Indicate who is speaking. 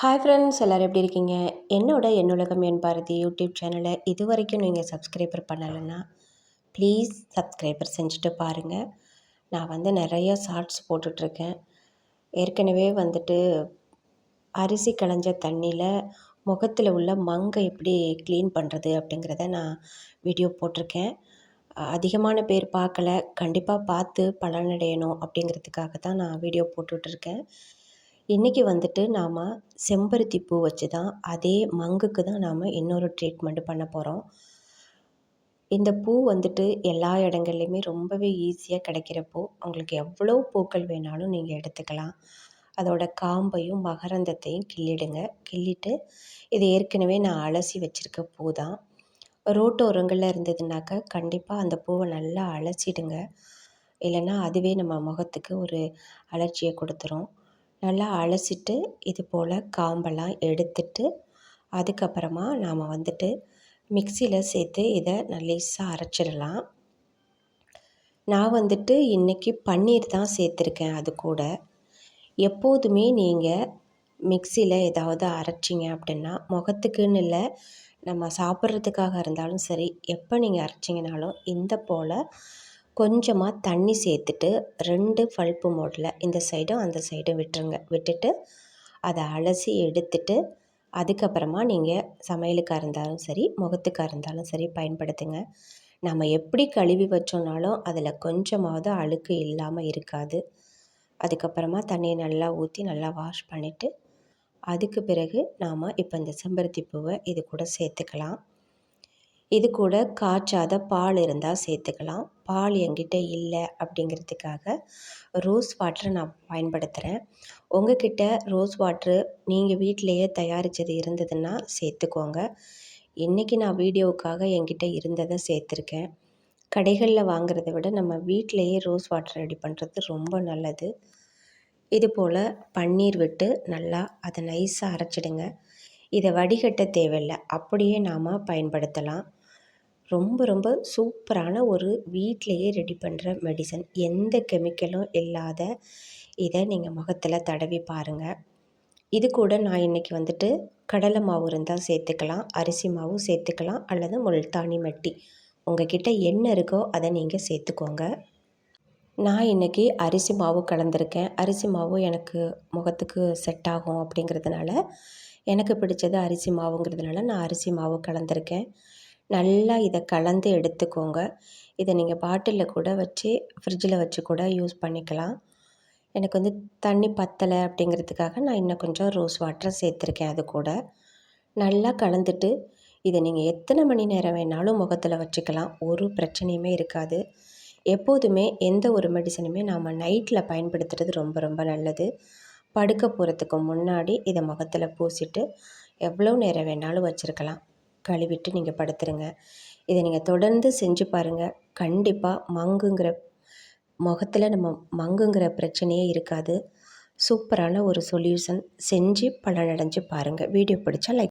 Speaker 1: Hi friends எல்லோரும் எப்படி இருக்கீங்க? என்னோட என்னுலகம் என் பாரதி யூடியூப் சேனலை இது வரைக்கும் நீங்கள் சப்ஸ்கிரைபர் பண்ணலைன்னா ப்ளீஸ் சப்ஸ்கிரைபர் செஞ்சுட்டு பாருங்கள் நான் வந்து நிறைய ஷார்ட்ஸ் போட்டுட்ருக்கேன். ஏற்கனவே வந்துட்டு அரிசி களைஞ்ச தண்ணியில் முகத்தில் உள்ள மங்கை எப்படி க்ளீன் பண்ணுறது அப்படிங்கிறத நான் வீடியோ போட்டிருக்கேன். அதிகமான பேர் பார்க்கல. கண்டிப்பாக பார்த்து பலனடையணும் அப்படிங்கிறதுக்காக தான் நான் வீடியோ போட்டுட்ருக்கேன். இன்றைக்கி வந்துட்டு நாம் செம்பருத்தி பூ வச்சு தான் அதே மங்குக்கு தான் நாம் இன்னொரு ட்ரீட்மெண்ட் பண்ண போகிறோம் இந்த பூ வந்துட்டு எல்லா இடங்கள்லையுமே ரொம்பவே ஈஸியாக கிடைக்கிற பூ. உங்களுக்கு எவ்வளோ பூக்கள் வேணாலும் நீங்கள் எடுத்துக்கலாம். அதோட காம்பையும் மகரந்தத்தையும் கிள்ளிடுங்க. கிள்ளிட்டு இது ஏற்கனவே நான் அலசி வச்சுருக்க பூ தான் ரோட்டோரங்களில் இருந்ததுனாக்கா கண்டிப்பாக அந்த பூவை நல்லா அலசிடுங்க. இல்லைன்னா அதுவே நம்ம முகத்துக்கு ஒரு அலர்ச்சியை கொடுத்துரும். நல்லா அலசிட்டு இது போல் காம்பெல்லாம் எடுத்துட்டு அதுக்கப்புறமா நாம் வந்துட்டு மிக்சியில் சேர்த்து இதை நல்லீஸாக அரைச்சிடலாம். நான் வந்துட்டு இன்றைக்கி பன்னீர் தான் சேர்த்துருக்கேன் அது கூட. எப்போதுமே நீங்கள் மிக்சியில் ஏதாவது அரைச்சிங்க அப்படின்னா முகத்துக்குன்னு இல்லை நம்ம சாப்பிட்றதுக்காக இருந்தாலும் சரி எப்போ நீங்கள் அரைச்சிங்கனாலும் இந்த போல் கொஞ்சமாக தண்ணி சேர்த்துட்டு ரெண்டு பல்ப்பு மோட்டில் இந்த சைடும் அந்த சைடும் விட்டுருங்க. விட்டுட்டு அதை அலசி எடுத்துட்டு அதுக்கப்புறமா நீங்கள் சமையலுக்காக இருந்தாலும் சரி முகத்துக்காக இருந்தாலும் சரி பயன்படுத்துங்க. நம்ம எப்படி கழுவி வச்சோம்னாலும் அதில் கொஞ்சமாவது அழுக்கு இல்லாமல் இருக்காது. அதுக்கப்புறமா தண்ணியை நல்லா ஊற்றி நல்லா வாஷ் பண்ணிவிட்டு அதுக்கு பிறகு நாம் இப்போ இந்த செம்பருத்தி பூவை இது கூட சேர்த்துக்கலாம். இது கூட காய்ச்சாத பால் இருந்தால் சேர்த்துக்கலாம். பால் என்கிட்ட இல்லை அப்படிங்கிறதுக்காக ரோஸ் வாட்டரை நான் பயன்படுத்துகிறேன் உங்கக்கிட்ட ரோஸ் வாட்ரு நீங்கள் வீட்டிலையே தயாரித்தது இருந்ததுன்னா சேர்த்துக்கோங்க. இன்றைக்கி நான் வீடியோவுக்காக என்கிட்ட இருந்ததை சேர்த்துருக்கேன். கடைகளில் வாங்குறத விட நம்ம வீட்டிலையே ரோஸ் வாட்டர் ரெடி பண்ணுறது ரொம்ப நல்லது. இது போல் பன்னீர் விட்டு நல்லா அதை நைஸாக அரைச்சிடுங்க. இதை வடிகட்ட தேவையில்லை. அப்படியே நாம் பயன்படுத்தலாம். ரொம்ப ரொம்ப சூப்பரான ஒரு வீட்டிலையே ரெடி பண்ணுற மெடிசன் எந்த கெமிக்கலும் இல்லாத இதை நீங்கள் முகத்தில் தடவி பாருங்கள் இது கூட நான் இன்றைக்கி வந்துட்டு கடலை மாவு இருந்தால் சேர்த்துக்கலாம் அரிசி மாவும் சேர்த்துக்கலாம் அல்லது முல்தானி மட்டி. உங்கக்கிட்ட என்ன இருக்கோ அதை நீங்கள் சேர்த்துக்கோங்க. நான் இன்றைக்கி அரிசி மாவு கலந்துருக்கேன். அரிசி மாவு எனக்கு முகத்துக்கு செட் ஆகும் அப்படிங்கிறதுனால எனக்கு பிடிச்சது அரிசி மாவுங்கிறதுனால நான் அரிசி மாவு கலந்துருக்கேன். நல்லா இதை கலந்து எடுத்துக்கோங்க. இதை நீங்கள் பாட்டிலில் கூட வச்சு ஃப்ரிட்ஜில் வச்சு கூட யூஸ் பண்ணிக்கலாம். எனக்கு வந்து தண்ணி பத்தலை அப்படிங்கிறதுக்காக நான் இன்னும் கொஞ்சம் ரோஸ் வாட்டரை சேர்த்துருக்கேன் அது கூட. நல்லா கலந்துட்டு இதை நீங்கள் எத்தனை மணி நேரம் வேணாலும் முகத்தில் வச்சுக்கலாம். ஒரு பிரச்சனையுமே இருக்காது. எப்போதுமே எந்த ஒரு மெடிசனுமே நாம் நைட்டில் பயன்படுத்துகிறது ரொம்ப ரொம்ப நல்லது. படுக்க போகிறதுக்கு முன்னாடி இதை முகத்தில் பூசிட்டு எவ்வளோ நேரம் வேணாலும் வச்சுருக்கலாம். கழுவிட்டு நீங்கள் படுத்துருங்க. இதை நீங்கள் தொடர்ந்து செஞ்சு பாருங்கள் கண்டிப்பாக மங்குங்கிற முகத்தில் நம்ம மங்குங்கிற பிரச்சனையே இருக்காது. சூப்பரான ஒரு சொல்யூஷன் செஞ்சு பலனடைஞ்சு பாருங்கள் வீடியோ பிடிச்சா லைக்